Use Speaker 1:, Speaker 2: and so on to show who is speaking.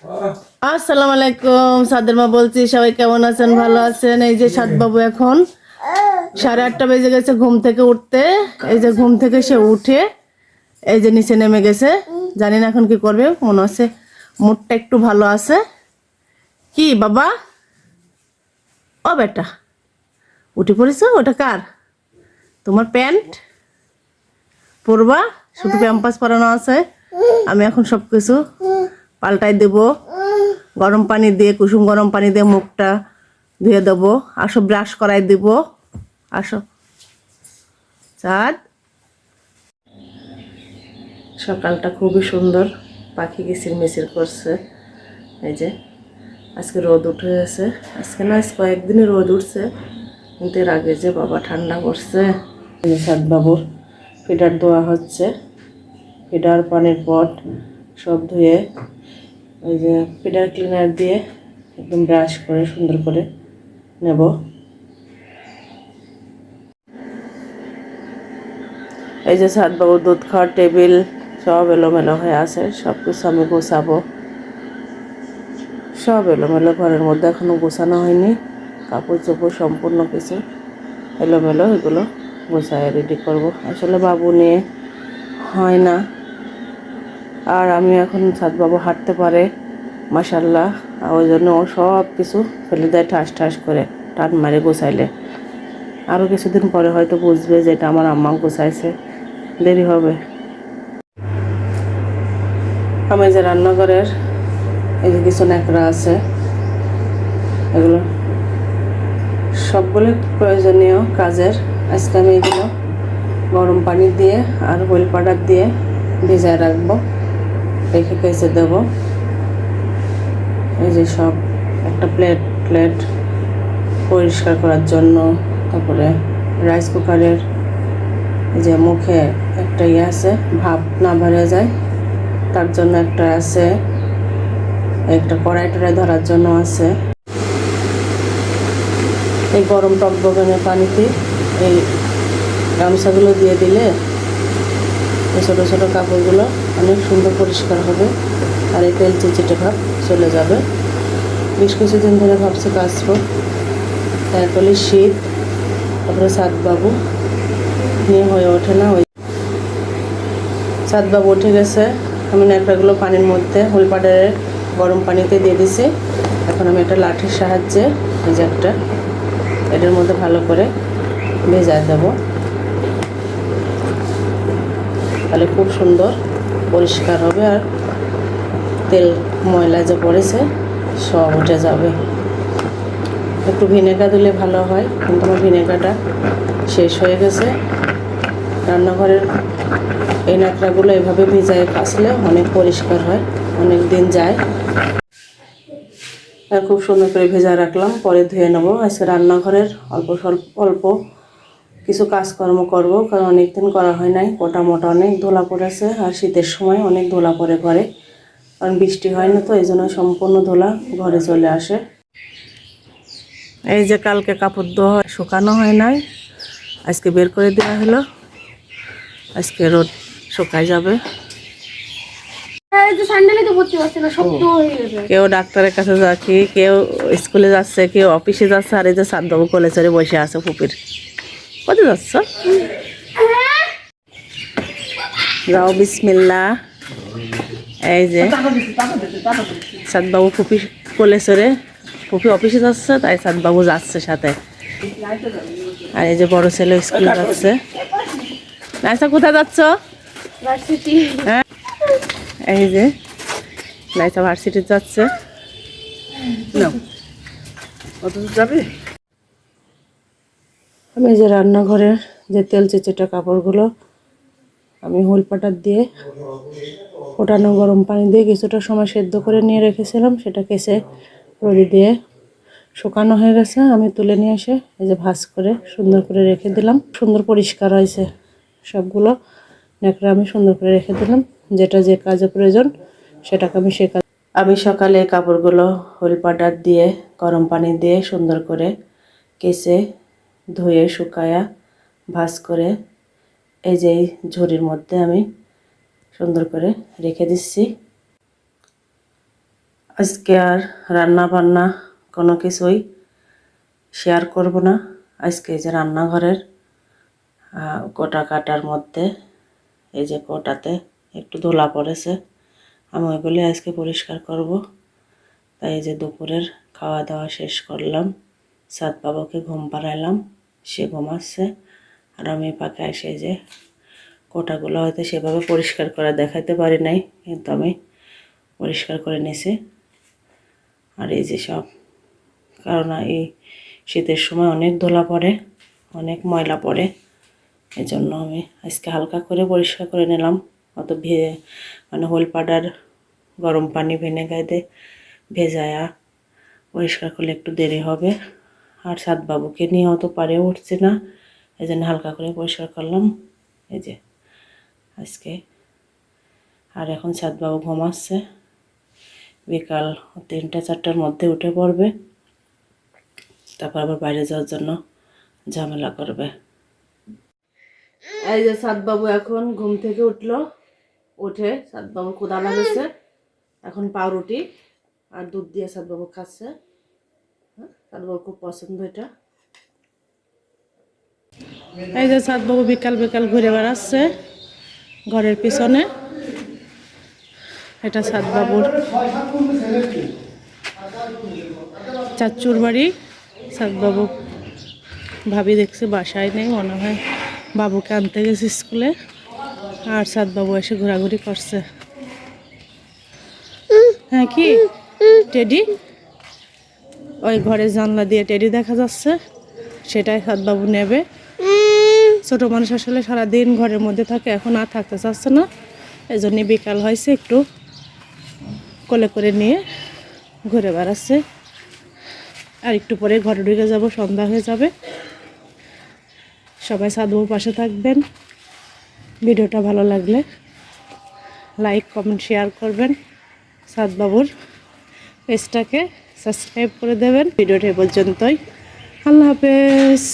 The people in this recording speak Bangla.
Speaker 1: আসসালামু আলাইকুম, সাদের মা বলছি, সবাই কেমন আছেন? ভালো আছেন? এই যে সাদ বাবু এখন। সাড়ে আটটা বেজে গেছে ঘুম থেকে উঠতে। এই যে ঘুম থেকে সে উঠে, এই যে নিচে নেমে গেছে। জানি না এখন কি করবে, মনে হচ্ছে মুডটা একটু ভালো আছে। কি বাবা? ও বেটা, উঠে পড়েছ? ওটা কার? তোমার প্যান্ট? পরবা? শুধু ক্যাম্পাস পরানো আছে। আমি এখন সব কিছু পাল্টাই দেব। গরম পানি দিয়ে, কুসুম গরম পানি দিয়ে মুখটা ধুয়ে দেবো। আসো ব্রাশ করাই দেব। আসো চাঁদ। সকালটা খুবই সুন্দর। পাখি কিচির মিচির করছে। এই যে, আজকে রোদ উঠে গেছে। আজকে না আজ কয়েকদিনই রোদ উঠছে। কিন্তু এর আগে যে বাবা ঠান্ডা করছে। সাত বাবুর ফিডার দেওয়া হচ্ছে। ফিডার, পানির পট সব ধুয়ে ওই যে ফিডার ক্লিনার দিয়ে একদম ব্রাশ করে, সুন্দর করে নেব। এই যে সাত বাবুর দুধ খাওয়ার টেবিল, সব এলোমেলো হয়ে আছে সব কিছু আমি গোছাবো। সব এলোমেলো, ঘরের মধ্যে এখনও গোছানো হয়নি। কাপড় চোপড় সম্পূর্ণ কিছু এলোমেলো, এগুলো গোছায় রেডি করব। আসলে বাবু নিয়ে হয় না। আর আমি এখন সাদবাবু হাঁটতে পারে মাসাল্লাহ ওই জন্য ও সব কিছু ফেলে দেয় ঠাস ঠাস করে, টান মারে গোছাইলে আরও কিছুদিন পরে হয়তো বুঝবে যে এটা আমার আম্মা গোছাইছে দেরি হবে। আমি যে রান্নাঘরের এই যে কিছু ন্যাকড়া আছে, এগুলো সবগুলো প্রয়োজনীয় কাজের আজকে আমি এগুলো গরম পানি দিয়ে আর হুইল পাউডার দিয়ে ভিজায় রাখব। রেখে কেসে দেবো। এই যে সব, একটা প্লেট প্লেট পরিষ্কার করার জন্য, তারপরে রাইস কুকারের যে মুখে একটা ইয়ে আছে, ভাপ না ভরে যায়, তার জন্য একটা আছে, একটা কড়াই টড়াই ধরার জন্য আছে। এই গরম টকবগানের পানিতে এই গামছাগুলো দিয়ে দিলে এই ছোটো ছোটো কাপড়গুলো অনেক সুন্দর পরিষ্কার হবে আর এই তেল চিচিটে ভাব চলে যাবে। বেশ কিছুদিন ধরে ভাবছি কাচবো তারপরে শীত, তারপরে সাতবাবু। নিয়ে হয়ে ওঠে না ওই সাতবাবু উঠে গেছে। আমি ন্যাকড়াগুলো পানির মধ্যে হুল পাউডারের গরম পানিতে দিয়ে দিছি। এখন আমি একটা লাঠির সাহায্যে এই এটার মধ্যে ভালো করে ভেজায় দেবো। তাহলে খুব সুন্দর, পরিষ্কার হবে আর তেল ময়লা যে পড়েছে সব উঠে যাবে। একটু ভিনেগার দিলে ভালো হয়, কিন্তু আমার ভিনেগারটা শেষ হয়ে গেছে। রান্নাঘরের এই নাকড়াগুলো এভাবে ভিজায় কাচলে অনেক পরিষ্কার হয়, অনেক দিন যায়। আর খুব সুন্দর করে ভেজা রাখলাম, পরে ধুয়ে নেব। আজকে রান্নাঘরের অল্প স্বল্প, অল্প কিছু কাজকর্ম করব কারণ অনেক দিন করা হয় নাই মোটা মোটা অনেক ধোলা পড়েছে আর শীতের সময় অনেক ধোলা পড়ে ঘরে। কারণ বৃষ্টি হয় না তো এই জন্য সম্পূর্ণ ধোলা ঘরে চলে আসে। এই যে কালকে কাপড় ধোয়া শুকানো হয় নাই আজকে বের করে দেওয়া হলো। আজকে রোদ শুকায় যাবে।
Speaker 2: হয়ে
Speaker 1: কেউ ডাক্তারের কাছে যাচ্ছি কেউ স্কুলে যাচ্ছে কেউ অফিসে যাচ্ছে আর এই যে সাদ্দাবু কলেজে বসে আছে পুপির কোথায় যাচ্ছ? যাও বিসমিল্লা এই যে সাদবাবু ফুপি কলেজরে ফুপি অফিসে যাচ্ছে তাই সাদবাবু যাচ্ছে সাথে। আর এই যে বড় ছেলে স্কুলে যাচ্ছে। নাইসা কোথায় যাচ্ছ? হ্যাঁ? এই যে নাইসা ভার্সিটি যাচ্ছে।
Speaker 3: অত যাবে?
Speaker 1: আমি যে রান্নাঘরের যে তেল চেচেটা কাপড়গুলো, আমি হুল পাটার দিয়ে ফোটানো গরম পানি দিয়ে কিছুটা সময় সেদ্ধ করে নিয়ে রেখেছিলাম। সেটা কেসে রোদি দিয়ে শুকানো হয়ে গেছে। আমি তুলে নিয়ে এসে এই যে ভাজ করে সুন্দর করে রেখে দিলাম। সুন্দর পরিষ্কার হয়েছে সবগুলো। ন্যাকড়া আমি সুন্দর করে রেখে দিলাম। যেটা যে কাজে প্রয়োজন সেটাকে আমি সে কাজ আমি সকালে কাপড়গুলো হুল পাটার দিয়ে গরম পানি দিয়ে সুন্দর করে কেসে ধুয়ে, শুকায়া, ভাজ করে এই যে এই ঝুড়ির মধ্যে আমি সুন্দর করে রেখে দিচ্ছি। আজকে আর রান্না বান্না কোনো কিছুই শেয়ার করব না। আজকে এই যে রান্নাঘরের কোটা কাটার মধ্যে এই যে কোটাতে একটু ধোলা পড়েছে, আমি ওইগুলি আজকে পরিষ্কার করব। তাই এই যে দুপুরের খাওয়া দাওয়া শেষ করলাম। সাত বাবাকে ঘুম পাড়াইলাম। সে ঘুমাচ্ছে। আর আমি পাকে এসে যে কোটাগুলো হয়তো সেভাবে পরিষ্কার করা দেখাতে পারি নাই, কিন্তু আমি পরিষ্কার করে নিছি আর এই যে সব, কারণ এই শীতের সময় অনেক ধোলা পড়ে, অনেক ময়লা পড়ে। এই জন্য আমি আজকে হালকা করে পরিষ্কার করে নিলাম। অত ভে মানে হোল পাউডার, গরম পানি, ভিনেগার দিয়ে ভেজায়া পরিষ্কার করলে একটু দেরি হবে। আর সাত বাবুকে নিয়ে অত পারে উঠছে না। এই জন্য হালকা করে পরিষ্কার করলাম। এই যে, আজকে আর এখন সাতবাবু ঘুমাচ্ছে বিকাল তিনটা, চারটার মধ্যে উঠে পড়বে। তারপর আবার বাইরে যাওয়ার জন্য ঝামেলা করবে। এই যে সাতবাবু এখন ঘুম থেকে উঠল। উঠে সাতবাবু ক্ষুদা লাগেছে। এখন পাউরুটি আর দুধ দিয়ে সাতবাবু খাচ্ছে। হ্যাঁ, সাতবাবুর খুব পছন্দ এটা। এই যে সাতবাবু বিকাল বিকাল ঘুরে বেড়াচ্ছে ঘরের পিছনে। এটা সাতবাবুর চাচুর বাড়ি। সাতবাবু ভাবি দেখছে বাসায় নেই মনে হয় বাবুকে আনতে গেছে স্কুলে। আর সাতবাবু এসে ঘোরাঘুরি করছে। হ্যাঁ কি? টেডি? ওই ঘরের জানলা দিয়ে টেডি দেখা যাচ্ছে, সেটাই সাতবাবু নেবে। ছোট মানুষ আসলে সারাদিন ঘরের মধ্যে থাকে, এখন আর থাকতে চাচ্ছে না। এই জন্য বিকাল হয়েছে একটু কোলে করে নিয়ে ঘুরে বেড়াচ্ছে। আর একটু পরে ঘরে ঢুকে যাব, সন্ধ্যা হয়ে যাবে। সবাই সাধুর পাশে থাকবেন। ভিডিওটা ভালো লাগলে লাইক, কমেন্ট, শেয়ার করবেন। সাদবাবুর পেজটাকে সাবস্ক্রাইব করে দেবেন। ভিডিওটা পর্যন্তই। আল্লাহ হাফেজ।